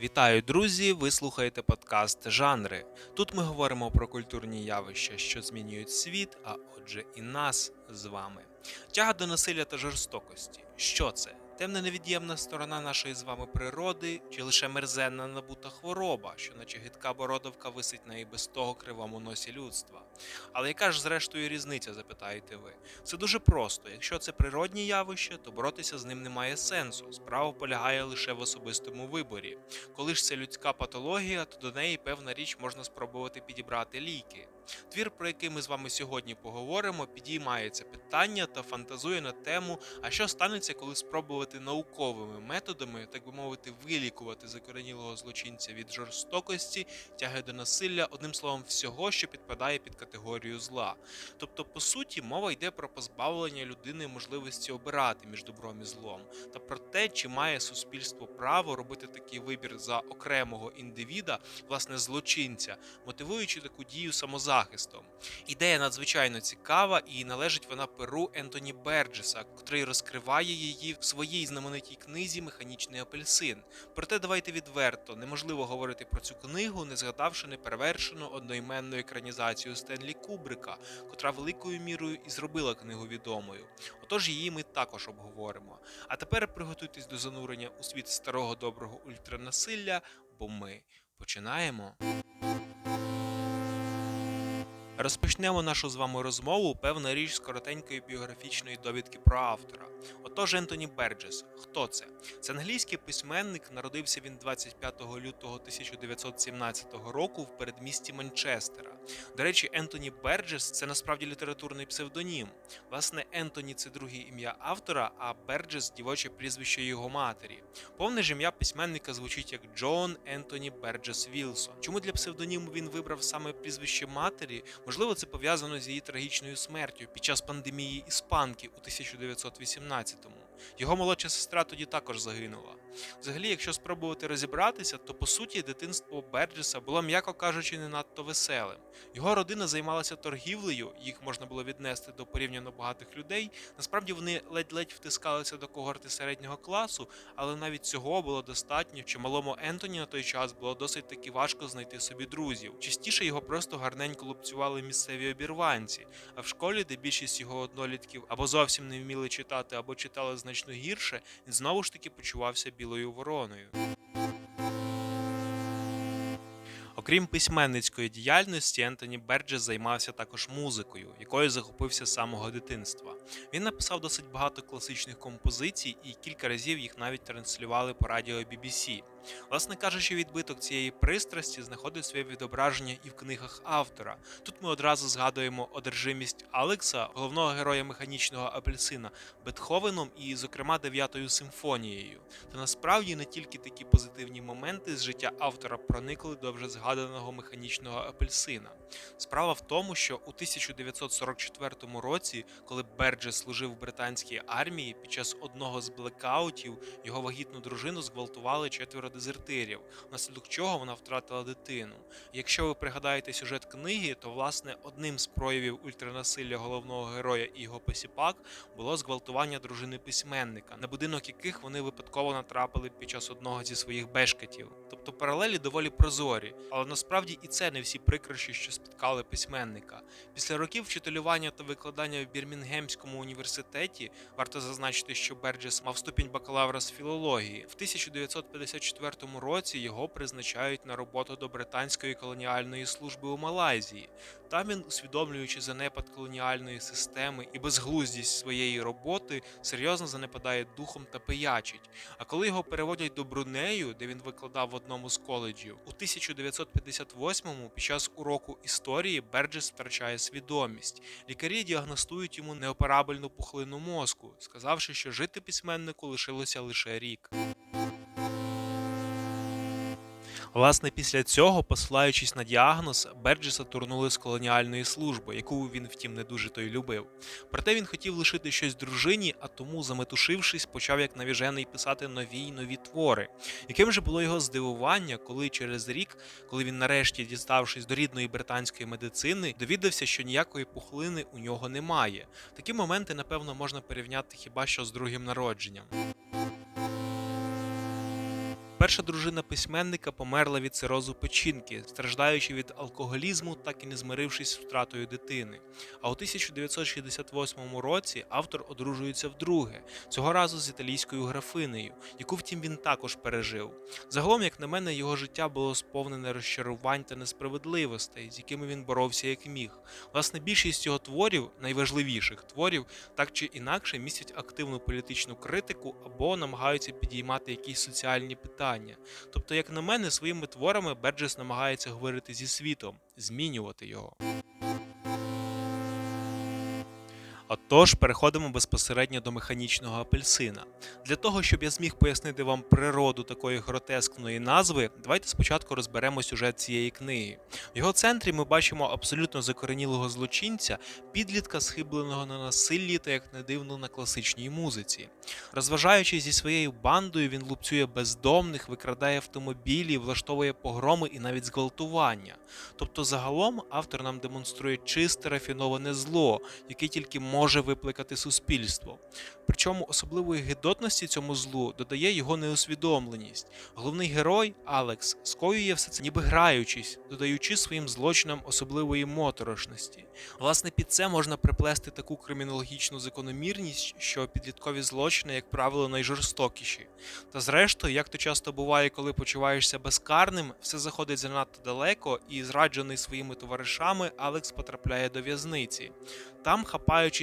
Вітаю, друзі! Ви слухаєте подкаст Жанри. Тут ми говоримо про культурні явища, що змінюють світ, а отже, і нас з вами. Тяга до насилля та жорстокості. Що це? Темна невід'ємна сторона нашої з вами природи, чи лише мерзенна набута хвороба, що наче гидка бородавка висить на і без того кривому носі людства. Але яка ж зрештою різниця, запитаєте ви? Все дуже просто. Якщо це природні явище, то боротися з ним немає сенсу. Справа полягає лише в особистому виборі. Коли ж це людська патологія, то до неї певна річ можна спробувати підібрати ліки. Твір, про який ми з вами сьогодні поговоримо, підіймає це питання та фантазує на тему, а що станеться, коли спробувати науковими методами, так би мовити, вилікувати закоренілого злочинця від жорстокості, тяги до насилля, одним словом, всього, що підпадає під категорію зла. Тобто, по суті, мова йде про позбавлення людини можливості обирати між добром і злом, та про те, чи має суспільство право робити такий вибір за окремого індивіда, власне, злочинця, мотивуючи таку дію самозахистом. Ідея надзвичайно цікава і належить вона перу Ентоні Берджеса, котрий розкриває її в своїй знаменитій книзі Механічний апельсин. Проте давайте відверто, неможливо говорити про цю книгу, не згадавши неперевершену одноіменну екранізацію Стенлі Кубрика, котра великою мірою і зробила книгу відомою. Отож її ми також обговоримо. А тепер приготуйтесь до занурення у світ старого доброго ультранасилля, бо ми починаємо. Розпочнемо нашу з вами розмову, певна річ з коротенької біографічної довідки про автора. Отож, Ентоні Берджес. Хто це? Це англійський письменник. Народився він 25 лютого 1917 року в передмісті Манчестера. До речі, Ентоні Берджес це насправді літературний псевдонім. Власне, Ентоні це друге ім'я автора, а Берджес дівоче прізвище його матері. Повне ж ім'я письменника звучить як Джон Ентоні Берджес Вілсон. Чому для псевдоніму він вибрав саме прізвище матері? Можливо, це пов'язано з її трагічною смертю під час пандемії іспанки у 1918-му. Його молодша сестра тоді також загинула. Взагалі, якщо спробувати розібратися, то по суті дитинство Берджеса було, м'яко кажучи, не надто веселим. Його родина займалася торгівлею, їх можна було віднести до порівняно багатих людей. Насправді вони ледь-ледь втискалися до когорти середнього класу, але навіть цього було достатньо, що малому Ентоні на той час було досить таки важко знайти собі друзів. Частіше його просто гарненько лупцювали місцеві обірванці, а в школі, де більшість його однолітків або зовсім не вміли читати, або читали значно гірше, він знову ж таки почувався білою вороною. Окрім письменницької діяльності, Ентоні Берджес займався також музикою, якою захопився з самого дитинства. Він написав досить багато класичних композицій і кілька разів їх навіть транслювали по радіо BBC. Власне кажучи, відбиток цієї пристрасті знаходить своє відображення і в книгах автора. Тут ми одразу згадуємо одержимість Алекса, головного героя механічного апельсина, Бетховеном і, зокрема, дев'ятою симфонією. Та насправді не тільки такі позитивні моменти з життя автора проникли до вже згаданого механічного апельсина. Справа в тому, що у 1944 році, коли Берджес служив в британській армії, під час одного з блекаутів його вагітну дружину зґвалтували четверо дезертирів, внаслідок чого вона втратила дитину. Якщо ви пригадаєте сюжет книги, то власне одним з проявів ультранасилля головного героя і його посіпак було зґвалтування дружини письменника, на будинок яких вони випадково натрапили під час одного зі своїх бешкетів. Тобто паралелі доволі прозорі, але насправді і це не всі прикрощі, що спіткали письменника. Після років вчителювання та викладання в Бірмінгемському університеті варто зазначити, що Берджес мав ступінь бакалавра з філології. В 1954 році його призначають на роботу до британської колоніальної служби у Малайзії. Там він, усвідомлюючи занепад колоніальної системи і безглуздість своєї роботи, серйозно занепадає духом та пиячить. А коли його переводять до Брунею, де він викладав в одному з коледжів, у 1958-му під час уроку історії Берджес втрачає свідомість. Лікарі діагностують йому неоперабельну пухлину мозку, сказавши, що жити письменнику лишилося лише рік. Власне, після цього, посилаючись на діагноз, Берджеса турнули з колоніальної служби, яку він, втім, не дуже той любив. Проте він хотів лишити щось дружині, а тому, заметушившись, почав як навіжений писати нові й нові твори. Яким же було його здивування, коли через рік, коли він нарешті, діставшись до рідної британської медицини, довідався, що ніякої пухлини у нього немає. Такі моменти, напевно, можна порівняти хіба що з другим народженням. Перша дружина письменника померла від цирозу печінки, страждаючи від алкоголізму, так і не змирившись з втратою дитини. А у 1968 році автор одружується вдруге, цього разу з італійською графинею, яку втім він також пережив. Загалом, як на мене, його життя було сповнене розчарувань та несправедливостей, з якими він боровся як міг. Власне, більшість його творів, найважливіших творів, так чи інакше містять активну політичну критику або намагаються підіймати якісь соціальні питання. Тобто, як на мене, своїми творами Берджес намагається говорити зі світом, змінювати його. Отож, переходимо безпосередньо до механічного апельсина. Для того, щоб я зміг пояснити вам природу такої гротескної назви, давайте спочатку розберемо сюжет цієї книги. В його центрі ми бачимо абсолютно закоренілого злочинця, підлітка, схибленого на насиллі та як не дивно на класичній музиці. Розважаючись зі своєю бандою, він лупцює бездомних, викрадає автомобілі, влаштовує погроми і навіть зґвалтування. Тобто, загалом автор нам демонструє чисте рафіноване зло, яке тільки може викликати суспільство. Причому особливої гидотності цьому злу додає його неусвідомленість. Головний герой Алекс скоює все це, ніби граючись, додаючи своїм злочинам особливої моторошності. Власне, під це можна приплести таку кримінологічну закономірність, що підліткові злочини, як правило, найжорстокіші. Та зрештою, як то часто буває, коли почуваєшся безкарним, все заходить занадто далеко, і зраджений своїми товаришами, Алекс потрапляє до в'язниці. Там,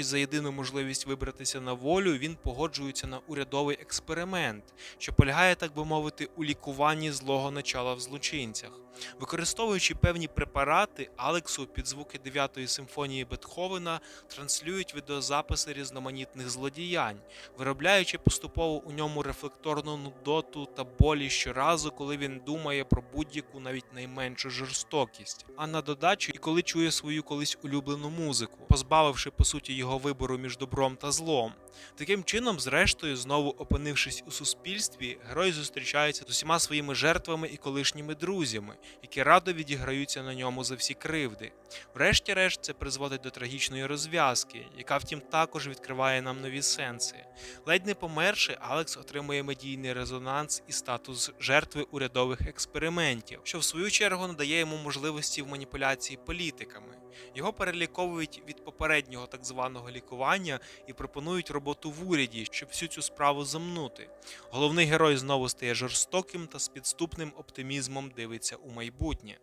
хапаючись за єдину можливість вибратися на волю, він погоджується на урядовий експеримент, що полягає, так би мовити, у лікуванні злого начала в злочинцях. Використовуючи певні препарати, Алексу під звуки 9-ї симфонії Бетховена транслюють відеозаписи різноманітних злодіянь, виробляючи поступово у ньому рефлекторну нудоту та болі щоразу, коли він думає про будь-яку навіть найменшу жорстокість. А на додачу, і коли чує свою колись улюблену музику, позбавивши по суті його вибору між добром та злом. Таким чином, зрештою, знову опинившись у суспільстві, герой зустрічається з усіма своїми жертвами і колишніми друзями, які радо відіграються на ньому за всі кривди. Врешті-решт, це призводить до трагічної розв'язки, яка, втім, також відкриває нам нові сенси. Ледь не померши, Алекс отримує медійний резонанс і статус жертви урядових експериментів, що в свою чергу надає йому можливості в маніпуляції політиками. Його переліковують від попереднього так званого лікування і пропонують роботу в уряді, щоб всю цю справу замнути. Головний герой знову стає жорстоким та з підступним оптимізмом дивиться у майбутнє.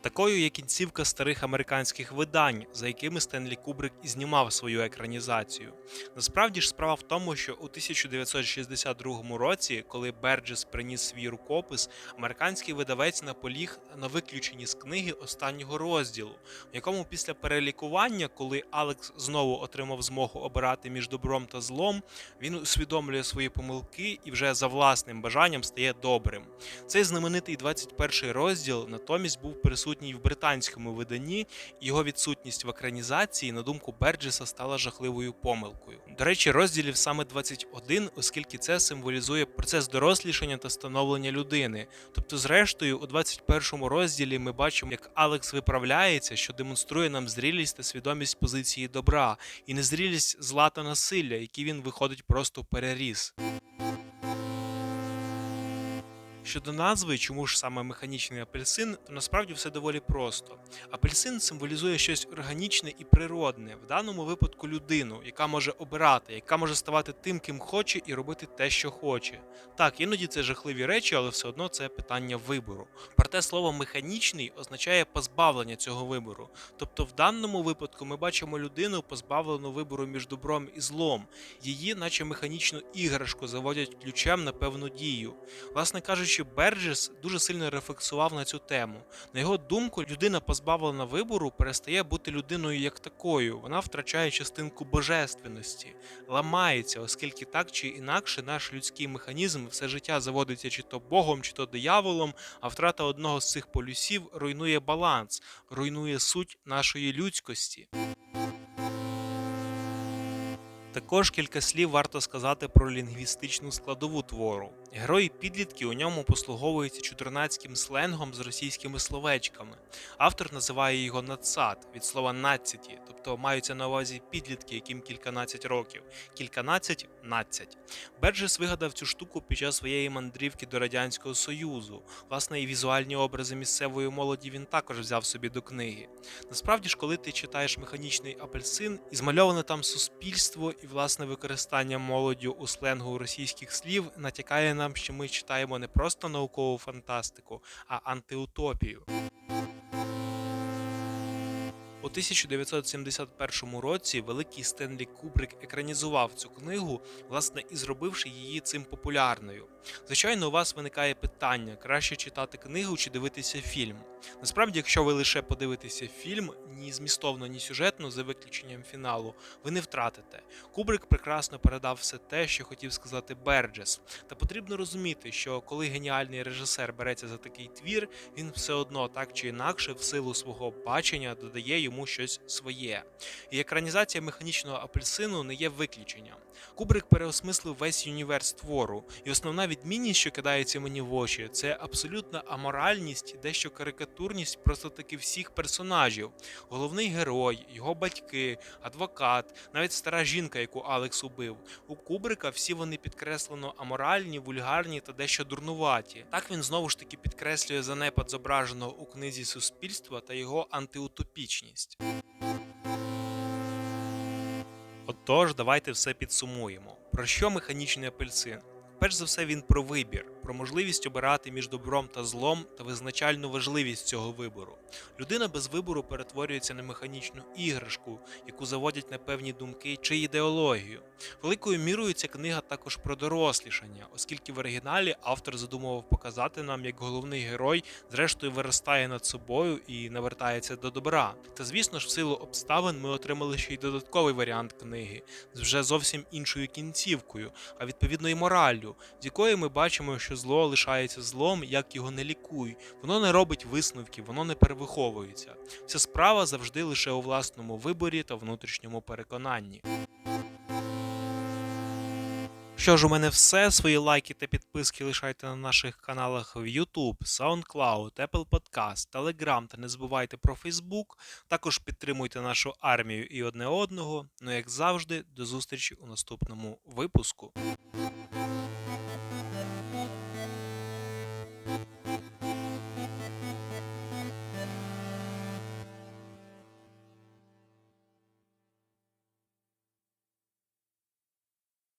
Такою є кінцівка старих американських видань, за якими Стенлі Кубрик і знімав свою екранізацію. Насправді ж справа в тому, що у 1962 році, коли Берджес приніс свій рукопис, американський видавець наполіг на виключенні з книги останнього розділу, в якому після перелікування, коли Алекс знову отримав змогу обирати між добром та злом, він усвідомлює свої помилки і вже за власним бажанням стає добрим. Цей знаменитий 21 розділ натомість був присутній в британському виданні, його відсутність в екранізації, на думку Берджеса, стала жахливою помилкою. До речі, розділів саме 21, оскільки це символізує процес дорослішання та становлення людини. Тобто, зрештою, у 21 розділі ми бачимо, як Алекс виправляється, що демонструє нам зрілість та свідомість позиції добра, і незрілість зла та насилля, які він виходить просто переріс. Щодо назви, чому ж саме механічний апельсин, то насправді все доволі просто. Апельсин символізує щось органічне і природне, в даному випадку людину, яка може обирати, яка може ставати тим, ким хоче, і робити те, що хоче. Так, іноді це жахливі речі, але все одно це питання вибору. Проте слово механічний означає позбавлення цього вибору. Тобто, в даному випадку ми бачимо людину, позбавлену вибору між добром і злом. Її, наче механічну іграшку, заводять ключем на певну дію. Власне кажучи, Берджес дуже сильно рефлексував на цю тему. На його думку, людина, позбавлена вибору, перестає бути людиною як такою. Вона втрачає частинку божественності, ламається, оскільки так чи інакше наш людський механізм все життя заводиться чи то Богом, чи то дияволом, а втрата одного з цих полюсів руйнує баланс, руйнує суть нашої людськості. Також кілька слів варто сказати про лінгвістичну складову твору. Герої підлітки у ньому послуговуються чудернацьким сленгом з російськими словечками. Автор називає його надсад від слова надцяті, тобто маються на увазі підлітки, яким кільканадцять років, кільканадцять надцять. Берджес вигадав цю штуку під час своєї мандрівки до Радянського Союзу. Власне, і візуальні образи місцевої молоді він також взяв собі до книги. Насправді ж, коли ти читаєш механічний апельсин, і змальоване там суспільство і власне використання молоддю у сленгу російських слів натякає нам, що ми читаємо не просто наукову фантастику, а антиутопію. У 1971 році великий Стенлі Кубрик екранізував цю книгу, власне, і зробивши її цим популярною. Звичайно, у вас виникає питання: краще читати книгу чи дивитися фільм. Насправді, якщо ви лише подивитеся фільм, ні змістовно, ні сюжетно, за виключенням фіналу, ви не втратите. Кубрик прекрасно передав все те, що хотів сказати Берджес. Та потрібно розуміти, що коли геніальний режисер береться за такий твір, він все одно так чи інакше, в силу свого бачення, додає йому щось своє. І екранізація механічного апельсину не є виключенням. Кубрик переосмислив весь універс твору, і основна відмінність, що кидається мені в очі, це абсолютна аморальність, дещо карикатурність просто таки всіх персонажів. Головний герой, його батьки, адвокат, навіть стара жінка, яку Алекс убив. У Кубрика всі вони підкреслено аморальні, вульгарні та дещо дурнуваті. Так він знову ж таки підкреслює занепад зображеного у книзі суспільства та його антиутопічність. Отож, давайте все підсумуємо. Про що механічний апельсин? Перш за все, він про вибір, про можливість обирати між добром та злом та визначальну важливість цього вибору. Людина без вибору перетворюється на механічну іграшку, яку заводять на певні думки чи ідеологію. Великою мірою ця книга також про дорослішання, оскільки в оригіналі автор задумував показати нам, як головний герой, зрештою, виростає над собою і навертається до добра. Та звісно ж, в силу обставин ми отримали ще й додатковий варіант книги з вже зовсім іншою кінцівкою, а відповідно і мораллю, з якої ми бачимо, що зло лишається злом, як його не лікуй. Воно не робить висновків, воно не перевиховується. Вся справа завжди лише у власному виборі та внутрішньому переконанні. Що ж, у мене все. Свої лайки та підписки лишайте на наших каналах в YouTube, SoundCloud, Apple Podcast, Telegram та не забувайте про Facebook. Також підтримуйте нашу армію і одне одного. Ну, як завжди, до зустрічі у наступному випуску.